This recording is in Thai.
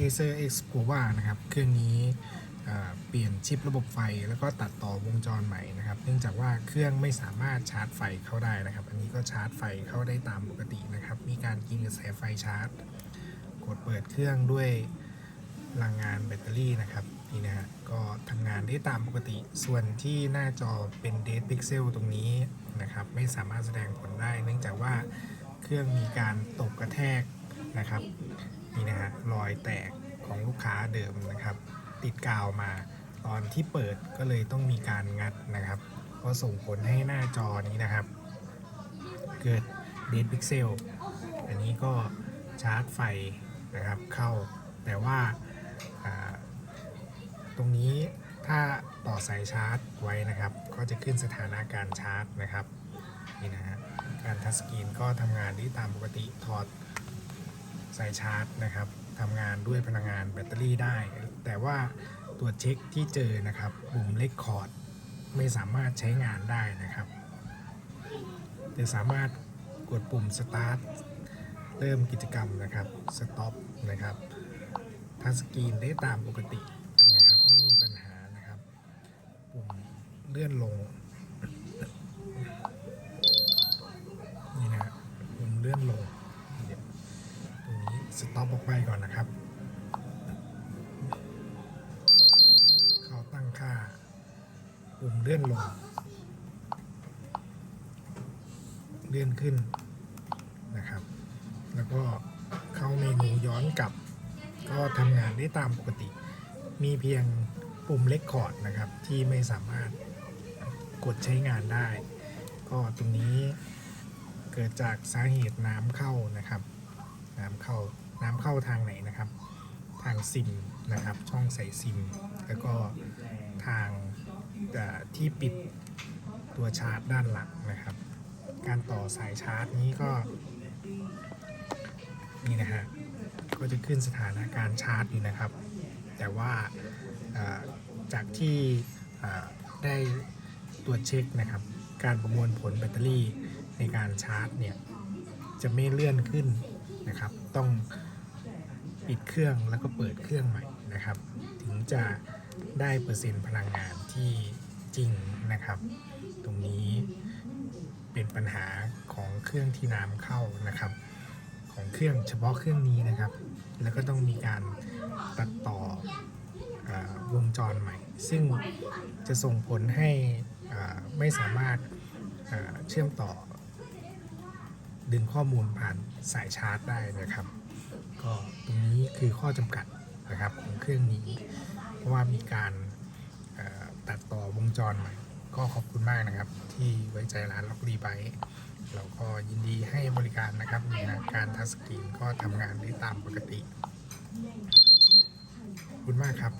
Acer X Prova นะครับ เครื่องนี้เปลี่ยนชิประบบไฟแล้วก็ตัดต่อวงจรใหม่นะครับ เนื่องจากว่าเครื่องไม่สามารถชาร์จไฟเข้าได้นะครับ อันนี้ก็ชาร์จไฟเข้าได้ตามปกตินะครับ มีการกินกระแสไฟชาร์จ กดเปิดเครื่องด้วยพลังงานแบตเตอรี่นะครับนี่นะฮะก็ทำงานได้ตามปกติ ส่วนที่หน้าจอเป็นเด d พิกเซลตรงนี้นะครับ ไม่สามารถแสดงผลได้ เนื่องจากว่าเครื่องมีการตกกระแทกนะครับ นี่นะฮะรอยแตกของลูกค้าเดิมนะครับ ติดกาวมา ตอนที่เปิดก็เลยต้องมีการงัดนะครับ ก็ส่งผลให้หน้าจอนี้นะครับ เกิดเด d พิกเซลอันนี้ก็ชาร์จไฟนะครับเข้าแต่ว่าอ่าตรงนี้ถ้าต่อสายชาร์จไว้นะครับ ก็จะขึ้นสถานะการชาร์จนะครับนี่นะฮะการทัชสกรีนก็ทำงานได้ตามปกติถอด ใสายชาร์จนะครับทำงานด้วยพลังงานแบตเตอรี่ได้ แต่ว่าตัวเช็คที่เจอนะครับปุ่มเลคคอร์ดไม่สามารถใช้งานได้นะครับ แต่สามารถกดปุ่ม Start เริ่มกิจกรรมนะครับ Stop นะครับทัชสกรีนได้ตามปกตินะครับไม่มีปัญหานะครับ ปุ่มเลื่อนลงนี่นะปุ่มเลื่อนลง สต็อปออกไปก่อนนะครับ เขาตั้งค่าปุ่มเลื่อนลง เลื่อนขึ้นนะครับ แล้วก็เข้าเมนูย้อนกลับ ก็ทำงานได้ตามปกติ มีเพียงปุ่มเล็กคอร์ดนะครับ ที่ไม่สามารถกดใช้งานได้ ก็ตรงนี้เกิดจากสาเหตุน้ำเข้านะครับ น้ำเข้า น้ำเข้าทางไหนนะครับ ทางซิมนะครับ ช่องใส่ซิม แล้วก็ทางที่ปิดตัวชาร์จด้านหลังนะครับ การต่อสายชาร์จนี้ก็นี่นะฮะก็จะขึ้นสถานะการชาร์จอยู่นะครับ แต่ว่าจากที่ได้ตรวจเช็คนะครับ การประมวลผลแบตเตอรี่ในการชาร์จเนี่ยจะไม่เลื่อนขึ้นนะครับ ต้อง ปิดเครื่องแล้วก็เปิดเครื่องใหม่นะครับ ถึงจะได้เปอร์เซ็นต์พลังงานที่จริงนะครับ ตรงนี้เป็นปัญหาของเครื่องที่น้ำเข้านะครับ ของเครื่องเฉพาะเครื่องนี้นะครับ แล้วก็ต้องมีการตัดต่ออวงจรใหม่ ซึ่งจะส่งผลให้ไม่สามารถเชื่อมต่อ ดึงข้อมูลผ่านสายชาร์จได้นะครับ ก็ตรงนี้คือข้อจำกัดนะครับของเครื่องนี้ เพราะว่ามีการตัดต่อวงจรใหม่ก็ขอบคุณมากนะครับ ที่ไว้ใจร้านล็อกรีไบเราก็ยินดีให้บริการนะครับนี่นะการทัสกรีนก็ทำงานได้ตามปกติขอบคุณมากครับ